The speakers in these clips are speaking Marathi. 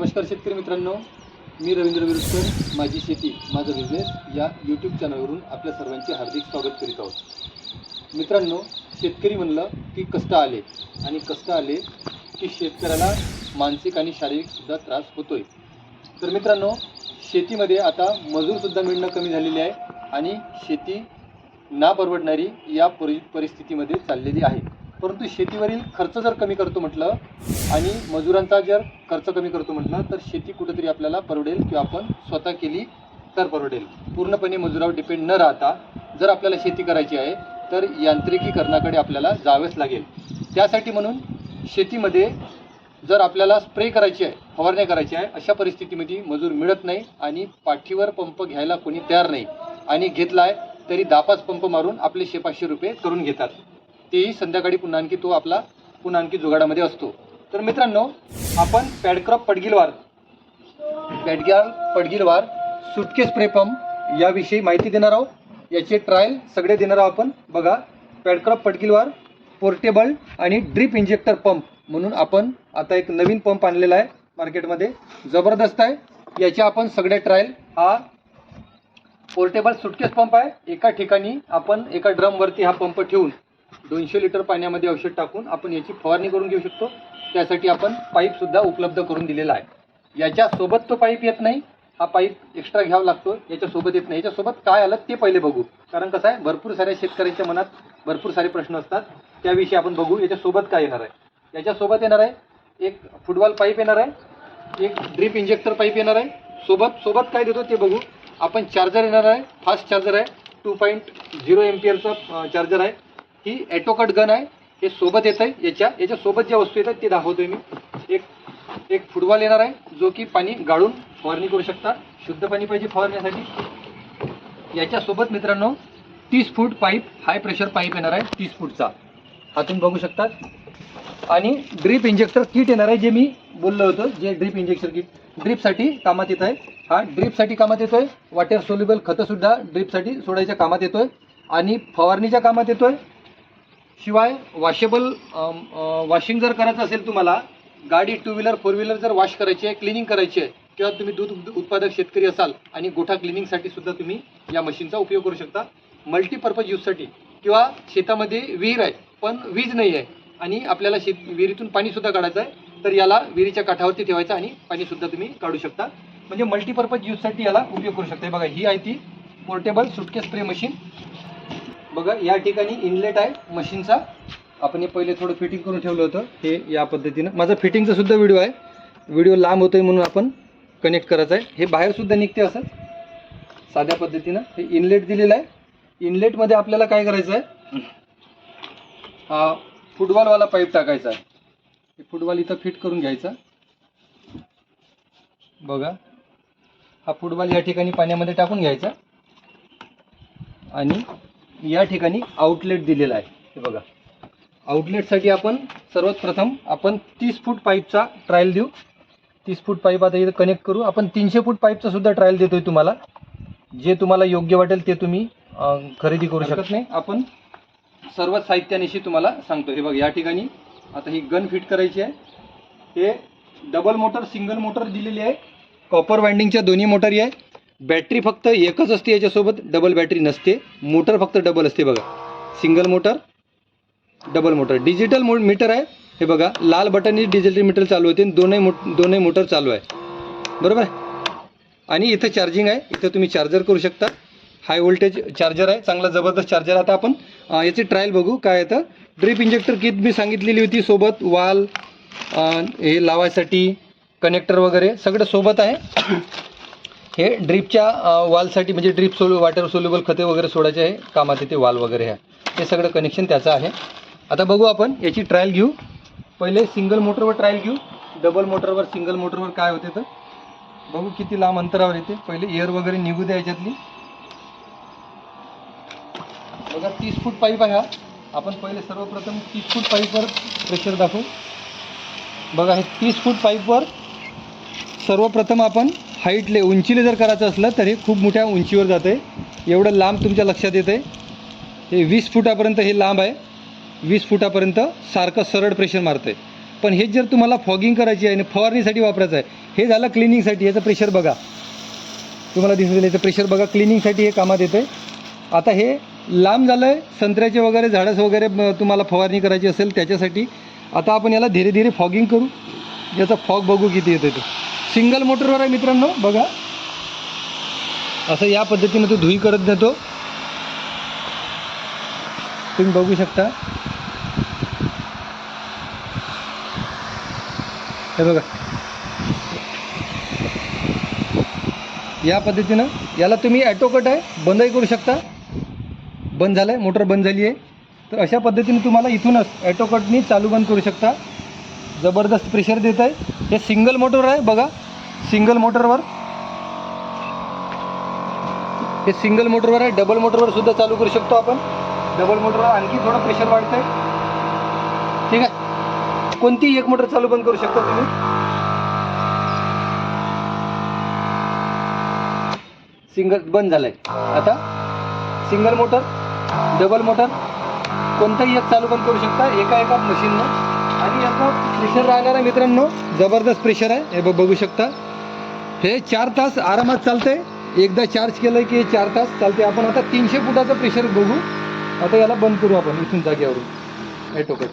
नमस्कार शेतकरी मित्रांनो मी रवींद्र विरुस्कर माझी शेती माझा बिझनेस या यूट्यूब चॅनलवरून आपल्या सर्वांचे हार्दिक स्वागत करीत आहोत. मित्रांनो शेतकरी म्हणलं की कष्ट आले आणि कष्ट आले की शेतकऱ्याला मानसिक आणि शारीरिकसुद्धा त्रास होतोय. तर मित्रांनो शेतीमध्ये आता मजूरसुद्धा मिळणं कमी झालेली आहे आणि शेती ना परवडणारी या परि परिस्थितीमध्ये चाललेली आहे. परंतु शेतीवरील खर्च जर कमी करतो म्हटलं आणि मजुरांचा जर खर्च कमी करतो म्हटलं तर शेती कुठेतरी आपल्याला परवडेल किंवा आपण स्वतः केली तर परवडेल. पूर्णपणे मजुरावर डिपेंड न राहता जर आपल्याला शेती करायची आहे तर यांत्रिकीकरणाकडे आपल्याला जावेच लागेल. त्यासाठी म्हणून शेतीमध्ये जर आपल्याला स्प्रे करायची आहे फवारण्या करायची आहे अशा परिस्थितीमध्ये मजूर मिळत नाही आणि पाठीवर पंप घ्यायला कोणी तयार नाही आणि घेतला आहे तरी दापाच पंप मारून आपले शे पाचशे रुपये करून घेतात. तेही संध्याकाळी पुन्हा आणखी तो आपला पुन्हा आणखी जुगाडामध्ये असतो. तर मित्रांनो आपण पॅडक्रॉप पडगिलवार पॅडग्याल पडगिलवार सुटके स्प्रे पंप याविषयी माहिती देणार आहोत. याचे ट्रायल सगळे देणार आहोत आपण. बघा पॅडक्रॉप पडगिलवार पोर्टेबल आणि ड्रीप इंजेक्टर पंप म्हणून आपण आता एक नवीन पंप आणलेला आहे मार्केटमध्ये. जबरदस्त आहे. याचे आपण सगळे ट्रायल हा पोर्टेबल सुटकेस पंप आहे. एका ठिकाणी आपण एका ड्रमवरती हा पंप ठेवून दोनशे लिटर पाण्यामध्ये औषध टाकून आपण याची फवारणी करून घेऊ शकतो. त्यासाठी आपण पाईपसुद्धा उपलब्ध करून दिलेला आहे. याच्यासोबत तो पाईप येत नाही. हा पाईप एक्स्ट्रा घ्यावा लागतो. याच्यासोबत येत नाही. याच्यासोबत काय आलं ते पहिले बघू. कारण कसं आहे भरपूर साऱ्या शेतकऱ्यांच्या मनात भरपूर सारे प्रश्न असतात. त्याविषयी आपण बघू याच्यासोबत काय येणार आहे. याच्यासोबत येणार आहे एक फुटबॉल पाईप येणार आहे एक ड्रीप इंजेक्टर पाईप येणार आहे. सोबत सोबत काय देतो ते बघू. आपण चार्जर येणार आहे फास्ट चार्जर आहे. Two point zero M P एलचं charger आहे. ही ॲटोकट गन आहे. हे सोबत येतं आहे याच्या याच्यासोबत ज्या वस्तू येतात ते दाखवतोय मी. एक एक फुटबॉल येणार आहे जो की पाणी गाळून फवारणी करू शकता शुद्ध पाणी पाहिजे फवारण्यासाठी. याच्यासोबत मित्रांनो तीस foot pipe high pressure pipe येणार आहे तीस फूटचा. हा तुम्ही बघू शकतात. आणि ड्रीप इंजेक्टर किट येणार आहे जे मी बोललो होतो जे ड्रीप इंजेक्टर किट ड्रीपसाठी कामात येत आहे हा ड्रीपसाठी कामात येतोय. वॉटर सोल्युबल खतंसुद्धा ड्रीपसाठी सोडायच्या कामात येतोय. आणि फवारणीच्या कामात येतोय. शिवाय वॉशेबल वॉशिंग जर करायचं असेल तुम्हाला गाडी टू व्हीलर फोर व्हीलर जर वॉश करायची आहे क्लिनिंग करायची आहे किंवा तुम्ही दूध उत्पादक शेतकरी असाल आणि गोठा क्लिनिंगसाठी सुद्धा तुम्ही या मशीनचा उपयोग करू शकता. मल्टीपर्पज यूजसाठी किंवा शेतामध्ये विहीर आहे पण वीज नाही आहे आणि आपल्याला शेत विहिरीतून पाणीसुद्धा काढायचं आहे तर याला विहिरीच्या काठावरती ठेवायचं आणि पाणीसुद्धा तुम्ही काढू शकता. म्हणजे मल्टीपर्पज यूजसाठी याला उपयोग करू शकता. बघा ही आहे ती पोर्टेबल सुटके स्प्रे मशीन बघा या ठिकाणी इनलेट आहे मशीनचा. आपण हे पहिले थोडं फिटिंग करून ठेवलं होतं हे या पद्धतीनं. माझा फिटिंगचा सुद्धा व्हिडिओ आहे. व्हिडिओ लांब होतोय म्हणून आपण कनेक्ट करायचं आहे. हे बाहेरसुद्धा निघते असं. साध्या पद्धतीनं. हे इनलेट दिलेलं आहे. इनलेटमध्ये आपल्याला काय करायचं आहे? हा फुटबॉलवाला पाईप टाकायचा आहे. हे फुटबॉल इथं फिट करून घ्यायचा. बघा. हा फुटबॉल या ठिकाणी पाण्यामध्ये टाकून घ्यायचा. आणि या ठिकाणी आउटलेट दिलेला आहे. हे बघा. आउटलेटसाठी आपण सर्वात प्रथम आपण तीस फूट पाईपचा ट्रायल देऊ. तीस फूट पाईप आता इथं कनेक्ट करू. आपण तीनशे फूट पाईपचा सुद्धा ट्रायल देतोय तुम्हाला. जे तुम्हाला योग्य वाटेल ते तुम्ही खरेदी करू शकत. नाही. आपण सर्व साहित्यानिशी तुम्हाला सांगतो हे बघ या ठिकाणी आता ही गन फिट करायची आहे. हे डबल मोटर सिंगल मोटर दिलेली आहे. कॉपर वाइंडिंगच्या दोन्ही मोटरी आहे. बॅटरी फक्त एकच असते याच्यासोबत डबल बॅटरी नसते. मोटर फक्त डबल असते बघा. Single motor double motor digital मो मीटर आहे. हे बघा लाल बटननी डिजिटल मीटर चालू होते आणि दोनही मो दोनही मोटर चालू आहे. बरोबर आणि इथं चार्जिंग आहे. इथं तुम्ही चार्जर करू शकता. हाय व्होल्टेज चार्जर आहे. चांगला जबरदस्त चार्जर आता आपण याची ट्रायल बघू. काय येतं ड्रिप इंजेक्टर किट मी सांगितलेली होती सोबत. वाल हे लावायसाठी कनेक्टर वगैरे. सगळं सोबत आहे. हे ड्रीपच्या वालसाठी म्हणजे ड्रीप सोल वॉटर सोल्युबल खते वगैरे सोडायचे आहे कामात येते वाल वगैरे आहे हे सगळं कनेक्शन त्याचं आहे. आता बघू आपण याची ट्रायल घेऊ. पहिले सिंगल मोटरवर ट्रायल घेऊ. डबल मोटरवर सिंगल मोटरवर काय होते तर? बघू किती लांब अंतरावर येते. पहिले एअर वगैरे निघू द्या याच्यातली. बघा तीस फूट पाईप आहे हा. आपण पहिले सर्वप्रथम तीस फूट पाईपवर प्रेशर दाखवू. बघा हे तीस फूट पाईपवर सर्वप्रथम आपण हाईटले उंचीले जर करायचं असलं तर हे खूप मोठ्या उंचीवर जातं आहे एवढं लांब तुमच्या लक्षात येतं आहे हे वीस फुटापर्यंत हे लांब आहे. वीस फुटापर्यंत सारखं सरळ प्रेशर मारतं आहे पण हे जर तुम्हाला फॉगिंग करायची आहे आणि फवारणीसाठी वापरायचं आहे हे झालं क्लिनिंगसाठी याचं प्रेशर बघा. तुम्हाला दिसून याचं प्रेशर बघा क्लिनिंगसाठी हे कामात येतं आहे आता हे लांब झालं आहे संत्र्याचे वगैरे झाडस वगैरे तुम्हाला फवारणी करायची असेल त्याच्यासाठी आता आपण याला धीरे धीरे फॉगिंग करू. याचा फॉग बघू किती येतं आहे ते. सिंगल मोटरवर आहे मित्रांनो बघा. असं या पद्धतीनं तो धुई करत नेतो. तुम्ही बघू शकता. हे बघा. या पद्धतीनं याला तुम्ही ॲटोकट आहे बंदही करू शकता. बंद झालं आहे मोटर बंद झाली आहे तर अशा पद्धतीने तुम्हाला इथूनच ॲटोकटनी चालू बंद करू शकता. जबरदस्त प्रेशर देत आहे. हे सिंगल मोटर आहे बघा. सिंगल मोटरवर हे सिंगल मोटरवर आहे. डबल मोटरवर सुद्धा चालू करू शकतो आपण. डबल मोटरवर आणखी थोडं प्रेशर वाढतंय. ठीक आहे? कोणतीही एक मोटर चालू बंद करू शकता तुम्ही. सिंगल बंद झालंय. आता सिंगल मोटर डबल मोटर कोणताही एक चालू बंद करू शकता. एका एका मशीननं आणि याचा प्रेशर राहणार आहे मित्रांनो जबरदस्त प्रेशर आहे. हे बघू शकता. हे चार तास आरामात चालतंय. एकदा चार्ज केलं की हे चार तास चालते आपण आता तीनशे फुटाचं प्रेशर बघू. आता याला बंद करू आपण इथून जागेवरून. ॲटोकट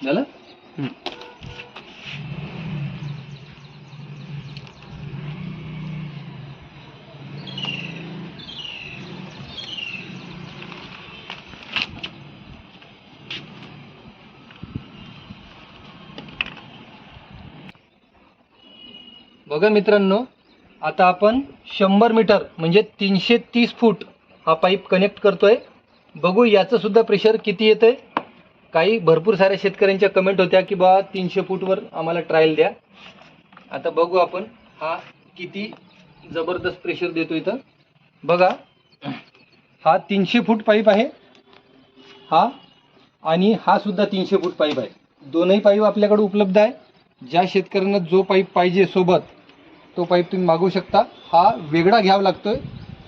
झालं? बघा मित्रांनो आता आपण शंभर मीटर म्हणजे तीनशे तीस फूट हा पाईप कनेक्ट करतोय. बघू याचं सुद्धा प्रेशर किती येतंय. काही भरपूर साऱ्या शेतकऱ्यांच्या कमेंट होत्या की बा तीनशे फूटवर आम्हाला ट्रायल द्या. आता बघू आपण हा किती जबरदस्त प्रेशर देतो इथं. बघा हा तीनशे फूट पाईप आहे. हा आणि हा सुद्धा तीनशे फूट पाईप आहे. दोनही पाईप आपल्याकडे उपलब्ध आहे. ज्या शेतकऱ्यांना जो पाईप पाहिजे सोबत तो पाईप तुम्ही मागवू शकता. हा वेगळा घ्यावा लागतोय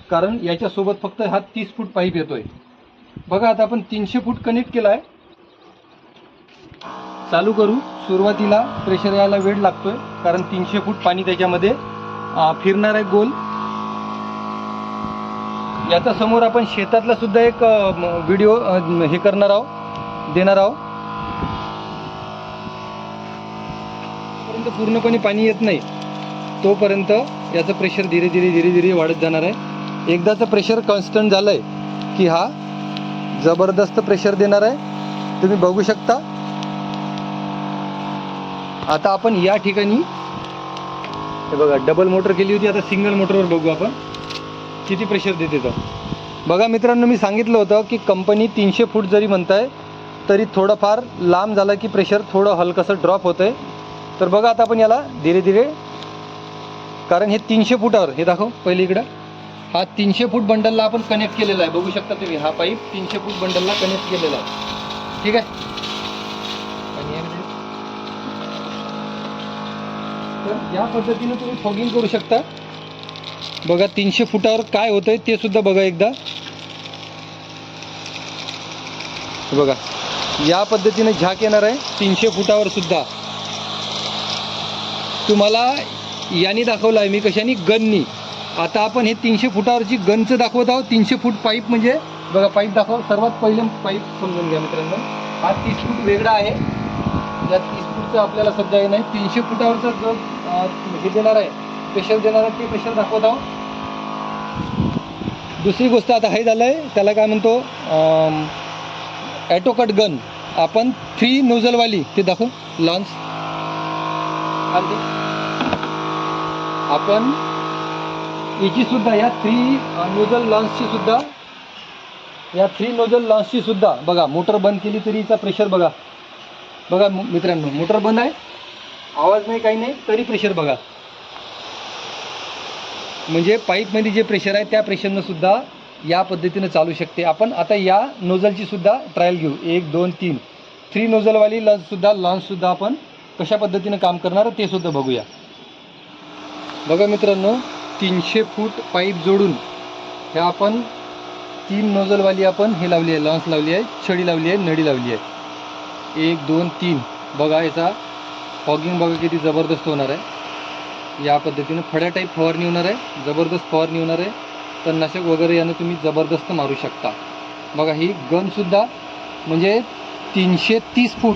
कारण याच्यासोबत फक्त हा तीस फूट पाईप येतो आहे बघा आता आपण तीनशे फूट कनेक्ट केला आहे चालू करू. सुरुवातीला प्रेशर यायला वेळ लागतोय कारण तीनशे फूट पाणी त्याच्यामध्ये फिरणार आहे गोल. याचा समोर आपण शेतातला सुद्धा एक व्हिडिओ हे करणार आहोत देणार आहोत. जोपर्यंत पूर्णपणे पाणी येत नाही. तोपर्यंत याचं प्रेशर धीरे धीरे धीरे धीरे वाढत जाणार आहे. एकदाचं प्रेशर कॉन्स्टंट झालं आहे की हा जबरदस्त प्रेशर देणार आहे. तुम्ही बघू शकता. आता आपण या ठिकाणी हे बघा डबल मोटर केली होती आता सिंगल मोटरवर बघू आपण. किती प्रेशर देते तर बघा मित्रांनो मी सांगितलं होतं की कंपनी तीनशे फूट जरी म्हणताय तरी थोडंफार लांब झालं की प्रेशर थोडं हलकंसं ड्रॉप होतं आहे तर बघा आता आपण याला धीरे धीरे कारण हे तीनशे फुटावर हे दाखव पहिले इकडं. हा तीनशे फूट बंडलला आपण कनेक्ट केलेला आहे. बघू शकता तुम्ही हा पाईप तीनशे फूट बंडलला कनेक्ट केलेला आहे. ठीक आहे? आणि म्हणजे- तर या पद्धतीने तुम्ही फॉगिंग करू शकता. बघा तीनशे फुटावर काय होतंय ते सुद्धा बघा एकदा. बघा या पद्धतीने झाक येणार आहे तीनशे फुटावर सुद्धा. तुम्हाला यांनी दाखवलं आहे मी कशाने? गननी आता आपण हे तीनशे फुटावरची गनचं दाखवत आहोत. तीनशे फूट पाईप म्हणजे बघा पाईप दाखव. सर्वात पहिले पाईप समजून घ्या मित्रांनो. हा तीस फूट वेगळा आहे. या तीस फूटचं आपल्याला सध्या हे नाही. तीनशे फुटावरचा जो हे देणार आहे प्रेशर देणार आहे ते प्रेशर दाखवत आहोत. दुसरी गोष्ट आता हे झालं आहे त्याला काय म्हणतो ॲटोकट गन आपण थ्री नोझलवाली ते दाखव. लॉन्च आपण याची सुद्धा या थ्री नोजल लॉन्चची सुद्धा या थ्री नोजल लॉन्चची सुद्धा बघा मोटर बंद केली तरी हिचा प्रेशर बघा. बघा मित्रांनो मोटर बंद आहे. आवाज नाही काही नाही तरी प्रेशर बघा. म्हणजे पाईपमध्ये जे प्रेशर आहे त्या प्रेशरनं सुद्धा या पद्धतीनं चालू शकते. आपण आता या नोझलची सुद्धा ट्रायल घेऊ. एक दोन तीन. थ्री नोझलवाली लॉन्चसुद्धा लॉन्चसुद्धा आपण कशा पद्धतीनं काम करणार ते सुद्धा बघूया. बघा मित्रांनो तीनशे फूट पाईप जोडून ह्या आपण तीन नोजलवाली आपण हे लावली आहे लॉन्स लावली आहे छडी लावली आहे नळी लावली आहे. एक दोन तीन. बघा याचा फॉगिंग बघा किती जबरदस्त होणार आहे. या पद्धतीनं फड्या टाईप फवारणी होणार आहे जबरदस्त फवारणी होणार आहे. तणनाशक वगैरे यानं तुम्ही जबरदस्त मारू शकता. बघा ही गनसुद्धा म्हणजे तीनशे तीस फूट.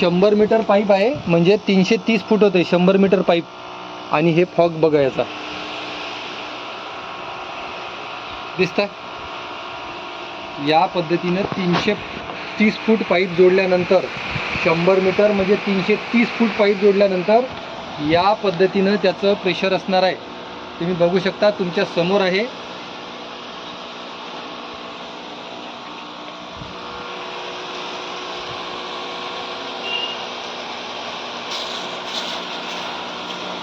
शंभर मीटर पाईप आहे म्हणजे तीनशे तीस फूट होते शंभर मीटर पाईप. आणि हे फॉग बघायचा दिसत या पद्धतीनं तीनशे तीस फूट पाईप जोडल्यानंतर शंभर मीटर म्हणजे तीनशे तीस फूट पाईप जोडल्यानंतर या पद्धतीनं त्याचं प्रेशर असणार आहे. तुम्ही बघू शकता तुमच्यासमोर आहे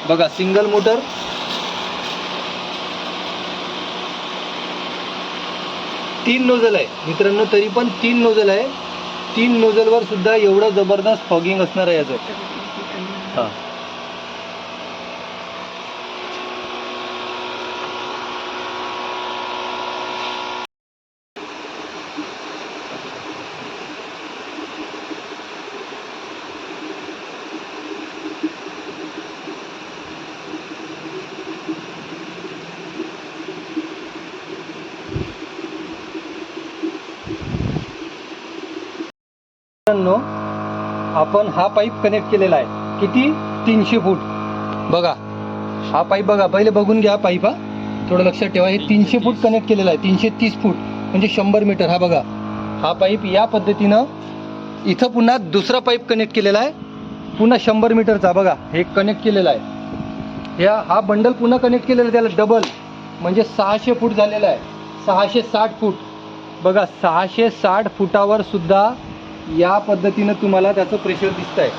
बघा सिंगल मोटर तीन नोझल आहे. मित्रांनो तरी पण तीन नोजल आहे. तीन नोजलवर सुद्धा एवढं जबरदस्त फॉगिंग असणार आहे याचं. हां. मित्रांनो आपण हा पाईप कनेक्ट केलेला आहे. किती? तीनशे फूट. बघा हा पाईप बघा पहिले बघून घ्या पाईप हा. थोडं लक्षात ठेवा हे तीनशे फूट कनेक्ट केलेला आहे. तीनशे तीस फूट म्हणजे शंभर मीटर हा बघा. हा पाईप या पद्धतीनं इथं पुन्हा दुसरा पाईप कनेक्ट केलेला आहे. पुन्हा शंभर मीटरचा बघा हे कनेक्ट केलेला आहे. ह्या हा बंडल पुन्हा कनेक्ट केलेला आहे त्याला डबल म्हणजे सहाशे फूट झालेला आहे. सहाशे साठ फूट. बघा सहाशे साठ फुटावर सुद्धा या पद्धतीनं तुम्हाला त्याचं प्रेशर दिसत आहे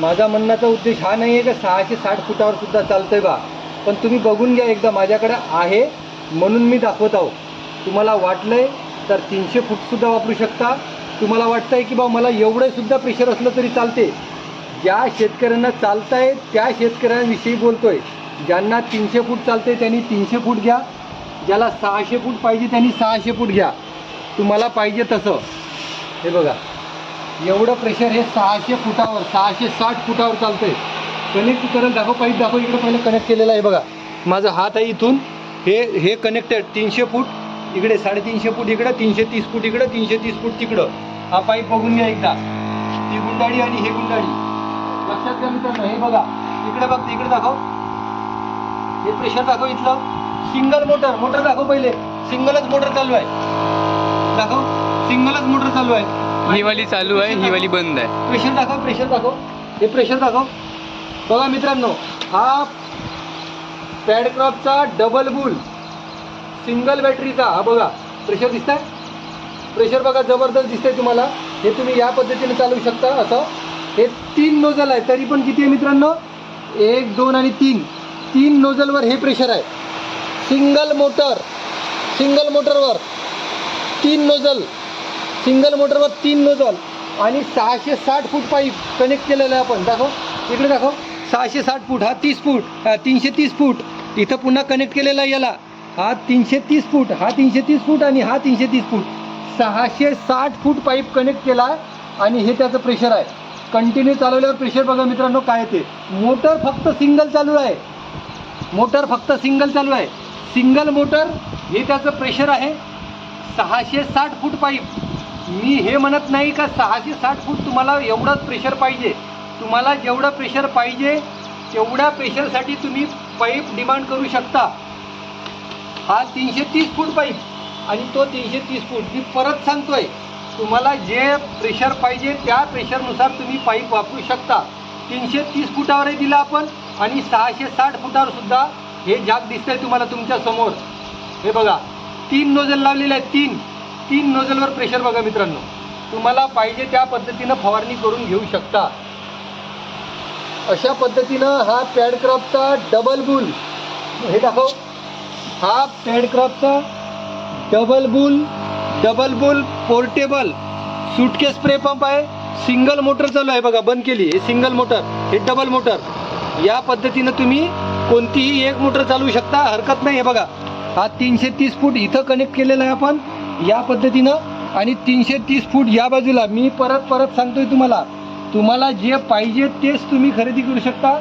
माझा म्हणण्याचा उद्देश हा नाही आहे का सहाशे साठ फुटावर सुद्धा चालतंय बा. पण तुम्ही बघून घ्या एकदा माझ्याकडे आहे म्हणून मी दाखवत आहो. तुम्हाला वाटलंय तर तीनशे फूटसुद्धा वापरू शकता. तुम्हाला वाटतंय की बा मला एवढंसुद्धा प्रेशर असलं तरी चालते ज्या शेतकऱ्यांना चालतंय त्या शेतकऱ्यांविषयी बोलतोय. ज्यांना तीनशे फूट चालते त्यांनी तीनशे फूट घ्या. ज्याला सहाशे फूट पाहिजे त्यांनी सहाशे फूट घ्या. तुम्हाला पाहिजे तसं. हे बघा. एवढं प्रेशर हे सहाशे फुटावर सहाशे साठ फुटावर चालतंय. कनेक्ट करेल दाखव पाईप दाखव इकडे पहिले कनेक्ट केलेलं आहे बघा. माझा हात आहे इथून. हे हे कनेक्टेड तीनशे फूट इकडे साडेतीनशे फूट इकडं तीनशे तीस फूट इकडं तीनशे तीस फूट तिकडं. हा पाईप बघून घ्या एकदा. ही गुंडाळी आणि हे गुंडाळी. लक्षात घ्या मित्रांनो हे बघा. इकडे बघ इकडे दाखव. हे प्रेशर दाखव इथलं. सिंगल मोटर मोटर दाखव पहिले. सिंगलच मोटर चालू आहे. दाखव. सिंगलच मोटर चालू आहे. ही वाली चालू आहे ही वाली बंद आहे. प्रेशर दाखव प्रेशर दाखव. हे प्रेशर दाखव. बघा मित्रांनो हा पॅडक्रॉपचा डबल बुल सिंगल बॅटरीचा हा बघा प्रेशर दिसतंय? प्रेशर बघा जबरदस्त दिसतंय तुम्हाला. हे तुम्ही या पद्धतीने चालवू शकता. असं. हे तीन नोझल आहे तरी पण किती आहे मित्रांनो? एक दोन आणि तीन. तीन नोझलवर हे प्रेशर आहे. सिंगल मोटर सिंगल मोटरवर तीन नोझल सिंगल मोटरवर तीन नोझल आणि सहाशे साठ फूट पाईप कनेक्ट केलेलं आहे आपण. दाखव. इकडे दाखव. सहाशे साठ फूट हा तीस फूट हा तीनशे तीस फूट. इथं पुन्हा कनेक्ट केलेला आहे याला. हा तीनशे तीस फूट हा तीनशे तीस फूट आणि हा तीनशे तीस फूट. सहाशे साठ फूट पाईप कनेक्ट केला आहे आणि हे त्याचं प्रेशर आहे. कंटिन्यू चालवल्यावर प्रेशर बघा मित्रांनो काय येते. मोटर फक्त सिंगल चालू आहे. मोटर फक्त सिंगल चालू आहे. सिंगल मोटर हे त्याचं प्रेशर आहे. सहाशे साठ फूट पाईप. मी हे म्हणत नाही का सहाशे साठ फूट तुम्हाला एवढंच प्रेशर पाहिजे? तुम्हाला जेवढं प्रेशर पाहिजे तेवढ्या प्रेशरसाठी तुम्ही पाईप डिमांड करू शकता. हा तीनशे तीस फूट पाईप आणि तो तीनशे तीस फूट. मी परत सांगतोय तुम्हाला जे प्रेशर पाहिजे त्या प्रेशरनुसार तुम्ही पाईप वापरू शकता. तीनशे तीस फुटावरही दिला आपण आणि सहाशे साठ फुटावर सुद्धा हे झाक दिसतंय तुम्हाला तुमच्यासमोर. हे बघा तीन नोजल लावलेले आहेत तीन. तीन नोजलवर प्रेशर बघा मित्रांनो. तुम्हाला पाहिजे त्या पद्धतीनं फवारणी करून घेऊ शकता. अशा पद्धतीनं हा पॅडक्रॉपचा डबल बुल हे दाखव. हा पॅडक्रॉपचा double bull double bull portable suitcase spray pump आहे. सिंगल मोटर चालू आहे बघा बंद केली. हे सिंगल मोटर हे डबल मोटर या पद्धतीनं तुम्ही कोणतीही एक मोटर चालवू शकता. हरकत नाही हे बघा. हा तीनशे तीस फूट इथं कनेक्ट केलेला आहे आपण. या पद्धतीनं आणि तीनशे तीस फूट या बाजूला मी परत परत सांगतोय तुम्हाला. तुम्हाला जे पाहिजे तेच तुम्ही खरेदी करू शकता.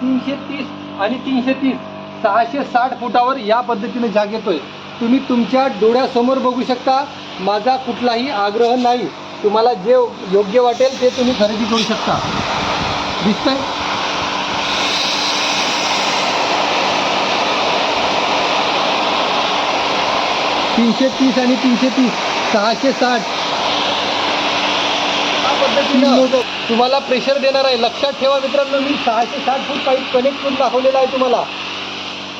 तीनशे तीस आणि तीनशे तीस सहाशे साठ फुटावर या पद्धतीने जाग येतोय. तुम्ही तुमच्या डोळ्यासमोर बघू शकता माझा कुठलाही आग्रह नाही. तुम्हाला जे योग्य वाटेल ते तुम्ही खरेदी करू शकता. दिसतंय? तीनशे तीस आणि तीनशे तीस. सहाशे साठ. पद्धतीनं तुम्हाला प्रेशर देणार आहे. लक्षात ठेवा मित्रांनो मी सहाशे साठ फूट पाईप कनेक्ट करून दाखवलेला आहे तुम्हाला.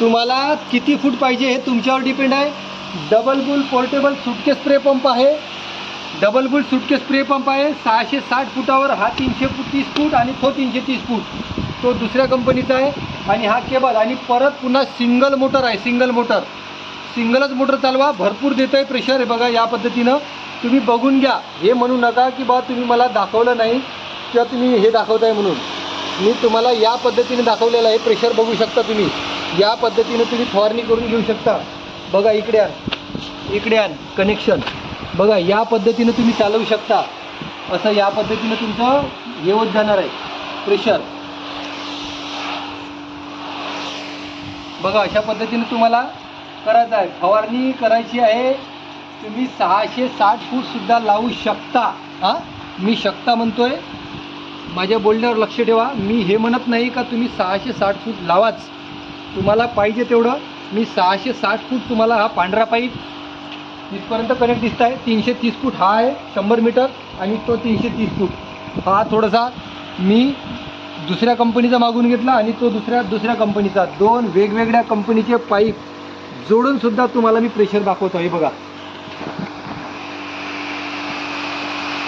तुम्हाला किती फूट पाहिजे हे तुमच्यावर डिपेंड आहे. Double bull portable suitcase spray pump आहे. Double bull suitcase spray pump आहे. सहाशे साठ फुटावर हा तीनशे फूट तीस फूट आणि तो तीनशे तीस फूट. तो दुसऱ्या कंपनीचा आहे. आणि हा केबल आणि परत पुन्हा सिंगल मोटर आहे. सिंगल मोटर सिंगलच मोटर चालवा भरपूर देत आहे प्रेशर आहे बघा या पद्धतीनं तुम्ही बघून घ्या. हे म्हणू नका की बा तुम्ही मला दाखवलं नाही किंवा तुम्ही हे दाखवताय म्हणून. मी तुम्हाला या पद्धतीने दाखवलेलं आहे. प्रेशर बघू शकता तुम्ही. या पद्धतीने तुम्ही फवारणी करून घेऊ शकता. बघा इकडे आण. इकडे आण. कनेक्शन बघा या पद्धतीनं तुम्ही चालवू शकता. असं या पद्धतीनं तुमचं हे होत जाणार आहे. प्रेशर बघा अशा पद्धतीने तुम्हाला करायचं आहे. फवारणी करायची आहे. तुम्ही सहाशे साठ फूटसुद्धा लावू शकता. हां? मी शकता म्हणतोय. माझ्या बोलण्यावर लक्ष ठेवा. मी हे म्हणत नाही का तुम्ही सहाशे साठ फूट लावाच. तुम्हाला पाहिजे तेवढं. मी सहाशे साठ फूट तुम्हाला हा पांढरा पाईप इथपर्यंत कनेक्ट दिसत आहे तीनशे तीस फूट हा आहे शंभर मीटर आणि तो तीनशे तीस फूट. हा थोडासा मी दुसऱ्या कंपनीचा मागून घेतला आणि तो दुसऱ्या दुसऱ्या कंपनीचा दोन वेगवेगळ्या कंपनीचे पाईप जोडून सुद्धा तुम्हाला मी प्रेशर दाखवतो हे बघा.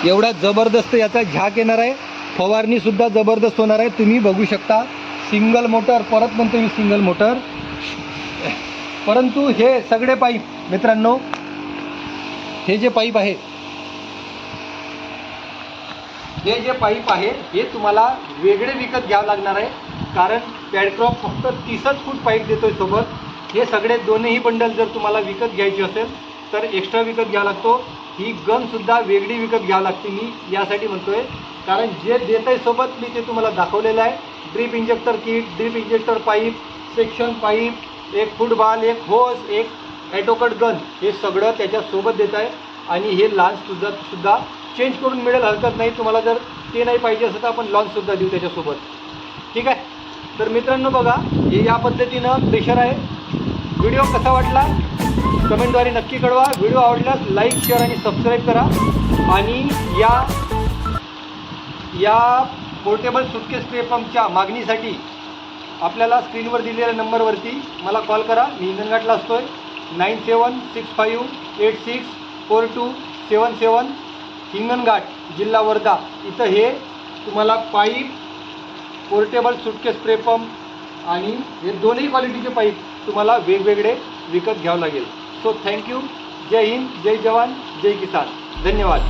एवढा जबरदस्त याचा झाक येणार आहे. फवारणी सुद्धा जबरदस्त होणार आहे. तुम्ही बघू शकता. सिंगल मोटर परत म्हणतो मी सिंगल मोटर परंतु हे सगळे पाईप मित्रांनो हे जे पाईप आहे हे जे पाईप आहे हे तुम्हाला वेगळे विकत घ्यावं लागणार आहे. कारण पॅडक्रॉप फक्त तीसच फूट पाईप देतोय सोबत. हे सगळे दोन्ही बंडल जर तुम्हाला विकत घ्यायचे असेल तर एक्स्ट्रा विकत घ्यावा लागतो. ही गनसुद्धा वेगळी विकत घ्यावी लागते मी यासाठी म्हणतो आहे कारण जे देत आहे सोबत मी ते तुम्हाला दाखवलेलं आहे. Drip injector kit drip injector pipe section pipe एक फुटबॉल एक होस एक ॲटोकट गन हे सगळं त्याच्यासोबत देत आहे. आणि हे लॉन्चसुद्धा सुद्धा चेंज करून मिळेल हरकत नाही. तुम्हाला जर ते नाही पाहिजे असेल तर आपण लॉन्चसुद्धा देऊ त्याच्यासोबत. ठीक आहे? तर मित्रांनो बघा हे या पद्धतीनं प्रेशर आहे. व्हिडिओ कसा वाटला? कमेंटद्वारे नक्की कळवा. व्हिडिओ आवडल्यास लाईक शेअर आणि सबस्क्राईब करा. आणि या या पोर्टेबल सुटकेस स्प्रे पंपच्या मागणीसाठी आपल्याला स्क्रीनवर दिलेल्या नंबरवरती मला कॉल करा. मी हिंगणघाटला असतो आहे nine seven six five eight six four two seven seven Hinganghat जिल्हा वर्धा. इथं हे तुम्हाला pipe portable suitcase spray pump आणि हे दोन्ही क्वालिटीचे पाईप तुम्हाला वेगवेगळे विकत घ्यावं लागेल. सो थँक्यू जय हिंद जय जवान जय किसान. धन्यवाद.